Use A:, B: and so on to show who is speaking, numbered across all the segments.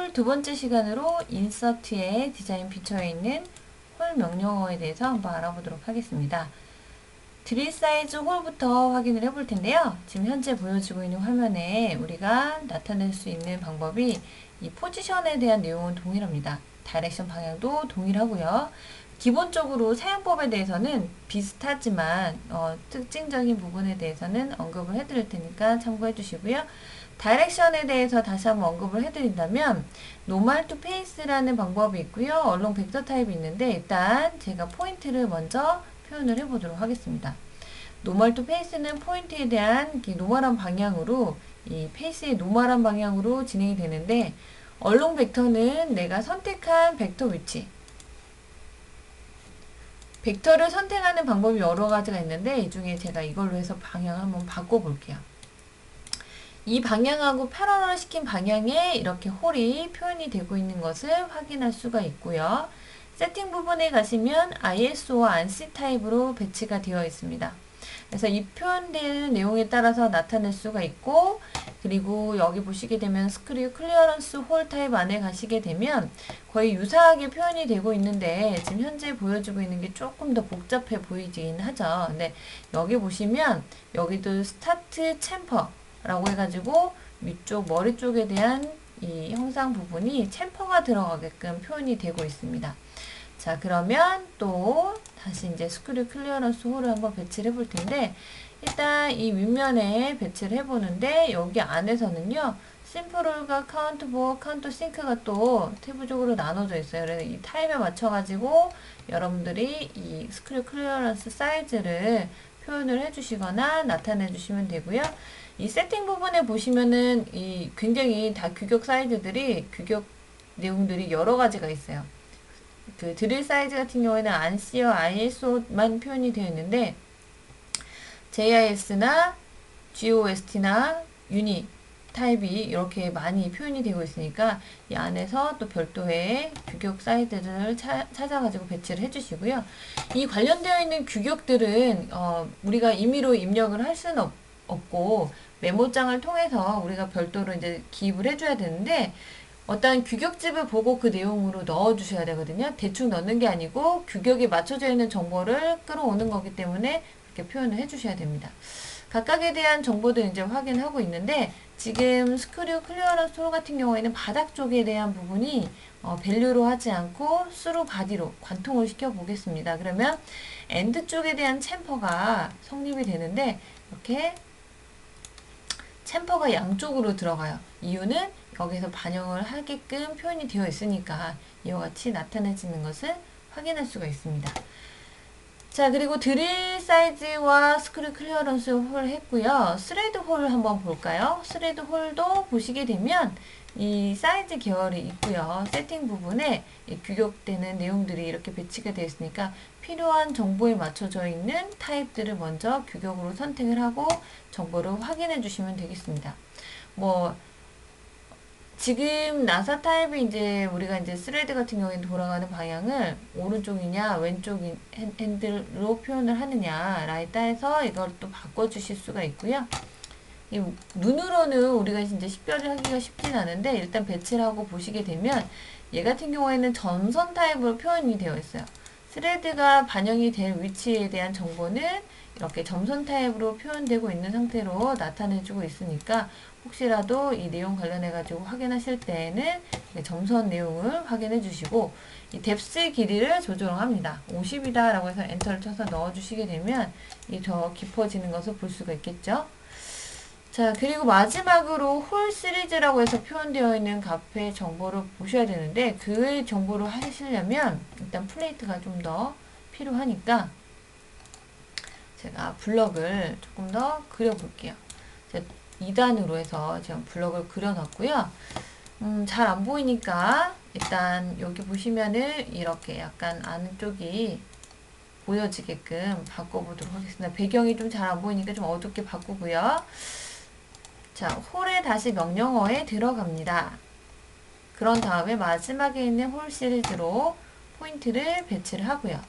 A: 홀두 번째 시간으로 인서트의 디자인 피처에 있는 홀 명령어에 대해서 한번 알아보도록 하겠습니다. 드릴 사이즈 홀부터 확인을 해볼 텐데요. 지금 현재 보여지고 있는 화면에 우리가 나타낼 수 있는 방법이 이 포지션에 대한 내용은 동일합니다. 다이렉션 방향도 동일하고요. 기본적으로 사용법에 대해서는 비슷하지만 어, 특징적인 부분에 대해서는 언급을 해드릴 테니까 참고해 주시고요. 다이렉션에 대해서 다시 한번 언급을 해드린다면 노멀 투 페이스라는 방법이 있고요. 얼롱 벡터 타입이 있는데 일단 제가 포인트를 먼저 표현을 해보도록 하겠습니다. 노멀 투 페이스는 포인트에 대한 노멀한 방향으로 이 페이스의 노멀한 방향으로 진행이 되는데 얼롱 벡터는 내가 선택한 벡터 위치 벡터를 선택하는 방법이 여러 가지가 있는데 이 중에 제가 이걸로 해서 방향을 한번 바꿔볼게요. 이 방향하고 패러럴 시킨 방향에 이렇게 홀이 표현이 되고 있는 것을 확인할 수가 있고요. 세팅 부분에 가시면 ISO와 ANSI 타입으로 배치가 되어 있습니다. 그래서 이 표현되는 내용에 따라서 나타낼 수가 있고 그리고 여기 보시게 되면 스크류 클리어런스 홀 타입 안에 가시게 되면 거의 유사하게 표현이 되고 있는데 지금 현재 보여주고 있는 게 조금 더 복잡해 보이긴 하죠. 근데 여기 보시면 여기도 스타트 챔퍼라고 해가지고 위쪽 머리 쪽에 대한 이 형상 부분이 챔퍼가 들어가게끔 표현이 되고 있습니다. 자 그러면 또 다시 이제 스크류 클리어런스 홀을 한번 배치를 해볼 텐데 일단 이 윗면에 배치를 해보는데 여기 안에서는요 심플홀과 카운트보, 카운트 싱크가 또 태부적으로 나눠져 있어요. 그래서 이 타입에 맞춰가지고 여러분들이 이 스크류 클리어런스 사이즈를 표현을 해주시거나 나타내 주시면 되고요. 이 세팅 부분에 보시면은 이 굉장히 다 규격 사이즈들이 규격 내용들이 여러 가지가 있어요. 그 드릴 사이즈 같은 경우에는 ANSI와 ISO만 표현이 되어 있는데 JIS나 GOST나 유니 타입이 이렇게 많이 표현이 되고 있으니까 이 안에서 또 별도의 규격 사이즈를 차, 찾아가지고 배치를 해주시고요. 이 관련되어 있는 규격들은 어, 우리가 임의로 입력을 할 수는 없, 없고 메모장을 통해서 우리가 별도로 이제 기입을 해줘야 되는데 어떤 규격집을 보고 그 내용으로 넣어주셔야 되거든요. 대충 넣는 게 아니고 규격에 맞춰져 있는 정보를 끌어오는 거기 때문에 그렇게 표현을 해주셔야 됩니다. 각각에 대한 정보도 이제 확인하고 있는데 지금 스크류 클리어런스 홀 같은 경우에는 바닥 쪽에 대한 부분이 어, 밸류로 하지 않고 스루 바디로 관통을 시켜 보겠습니다. 그러면 엔드 쪽에 대한 챔퍼가 성립이 되는데 이렇게 챔퍼가 양쪽으로 들어가요. 이유는 여기서 반영을 하게끔 표현이 되어 있으니까 이와 같이 나타내지는 것을 확인할 수가 있습니다. 자 그리고 드릴 사이즈와 스크류 클리어런스 홀 했고요. 스레드 홀 한번 볼까요? 스레드 홀도 보시게 되면 이 사이즈 계열이 있고요. 세팅 부분에 규격되는 내용들이 이렇게 배치가 되어 있으니까 필요한 정보에 맞춰져 있는 타입들을 먼저 규격으로 선택을 하고 정보를 확인해 주시면 되겠습니다. 뭐 지금 나사 타입이 이제 우리가 이제 스레드 같은 경우에는 돌아가는 방향을 오른쪽이냐 왼쪽 핸들로 표현을 하느냐라에 따라서 이걸 또 바꿔주실 수가 있고요. 이 눈으로는 우리가 이제 식별을 하기가 쉽진 않은데 일단 배치를 하고 보시게 되면 얘 같은 경우에는 전선 타입으로 표현이 되어 있어요. 스레드가 반영이 될 위치에 대한 정보는 이렇게 점선 타입으로 표현되고 있는 상태로 나타내주고 있으니까 혹시라도 이 내용 관련해 가지고 확인하실 때에는 점선 내용을 확인해 주시고 이 뎁스 길이를 조정합니다. 50이다 라고 해서 엔터를 쳐서 넣어 주시게 되면 이 더 깊어지는 것을 볼 수가 있겠죠. 자 그리고 마지막으로 홀 시리즈라고 해서 표현되어 있는 값의 정보를 보셔야 되는데 그 정보를 하시려면 일단 플레이트가 좀 더 필요하니까 제가 블럭을 조금 더 그려볼게요. 2단으로 해서 제가 블럭을 그려놨고요. 음, 잘 안 보이니까 일단 여기 보시면은 이렇게 약간 안쪽이 보여지게끔 바꿔보도록 하겠습니다. 배경이 좀 잘 안 보이니까 좀 어둡게 바꾸고요. 자, 홀에 다시 명령어에 들어갑니다. 그런 다음에 마지막에 있는 홀 시리즈로 포인트를 배치를 하고요.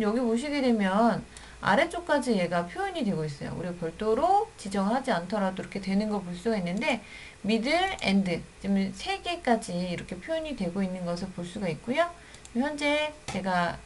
A: 여기 보시게 되면 아래쪽까지 얘가 표현이 되고 있어요. 우리가 별도로 지정을 하지 않더라도 이렇게 되는 걸 볼 수가 있는데 미들, 엔드 지금 세 개까지 이렇게 표현이 되고 있는 것을 볼 수가 있고요. 현재 제가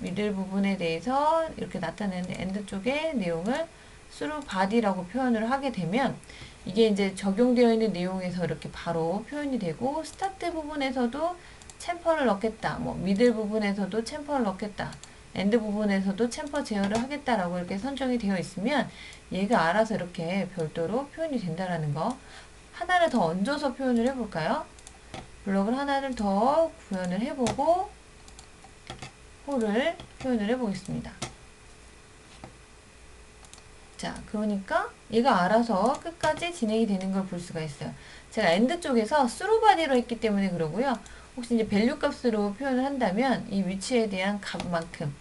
A: 미들 부분에 대해서 이렇게 나타내는 엔드 쪽의 내용을 through body라고 표현을 하게 되면 이게 이제 적용되어 있는 내용에서 이렇게 바로 표현이 되고 스타트 부분에서도 챔퍼를 넣겠다. 뭐 미들 부분에서도 챔퍼를 넣겠다. 엔드 부분에서도 챔퍼 제어를 하겠다라고 이렇게 선정이 되어 있으면 얘가 알아서 이렇게 별도로 표현이 된다라는 거. 하나를 더 얹어서 표현을 해볼까요? 블록을 하나를 더 구현을 해보고 홀을 표현을 해보겠습니다. 자, 그러니까 얘가 알아서 끝까지 진행이 되는 걸 볼 수가 있어요. 제가 엔드 쪽에서 스루바디로 했기 때문에 그러고요. 혹시 이제 밸류 값으로 표현을 한다면 이 위치에 대한 값만큼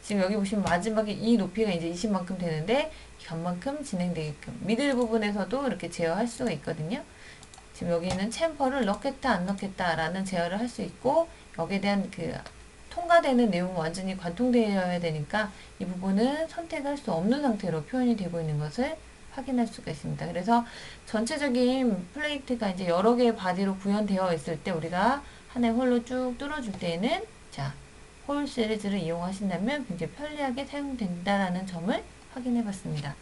A: 지금 여기 보시면 마지막에 이 높이가 이제 20만큼 되는데 값만큼 진행되게끔 미들 부분에서도 이렇게 제어할 수가 있거든요. 지금 여기는 챔퍼를 넣겠다 안 넣겠다 라는 제어를 할 수 있고 여기에 대한 그 통과되는 내용은 완전히 관통되어야 되니까 이 부분은 선택할 수 없는 상태로 표현이 되고 있는 것을 확인할 수가 있습니다. 그래서 전체적인 플레이트가 이제 여러 개의 바디로 구현되어 있을 때 우리가 하나의 홀로 쭉 뚫어줄 때에는 자, 홀 시리즈를 이용하신다면 굉장히 편리하게 사용된다라는 점을 확인해 봤습니다.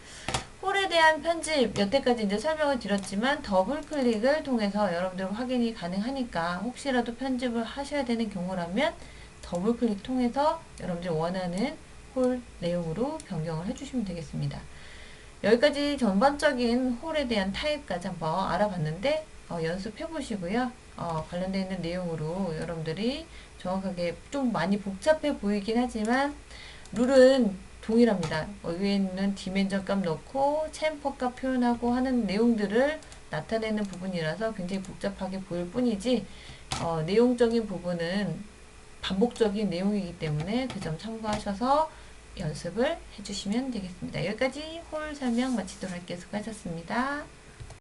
A: 홀에 대한 편집 여태까지 이제 설명을 드렸지만 더블 클릭을 통해서 여러분들 확인이 가능하니까 혹시라도 편집을 하셔야 되는 경우라면 더블 클릭 통해서 여러분들 원하는 홀 내용으로 변경을 해주시면 되겠습니다. 여기까지 전반적인 홀에 대한 타입까지 한번 알아봤는데 어, 연습해 보시고요. 어, 관련되어 있는 내용으로 여러분들이 정확하게 좀 많이 복잡해 보이긴 하지만 룰은 동일합니다. 여기에는 디멘전 값 넣고 챔퍼 값 표현하고 하는 내용들을 나타내는 부분이라서 굉장히 복잡하게 보일 뿐이지 어, 내용적인 부분은 반복적인 내용이기 때문에 그 점 참고하셔서 연습을 해주시면 되겠습니다. 여기까지 홀 설명 마치도록 할게요. 수고하셨습니다.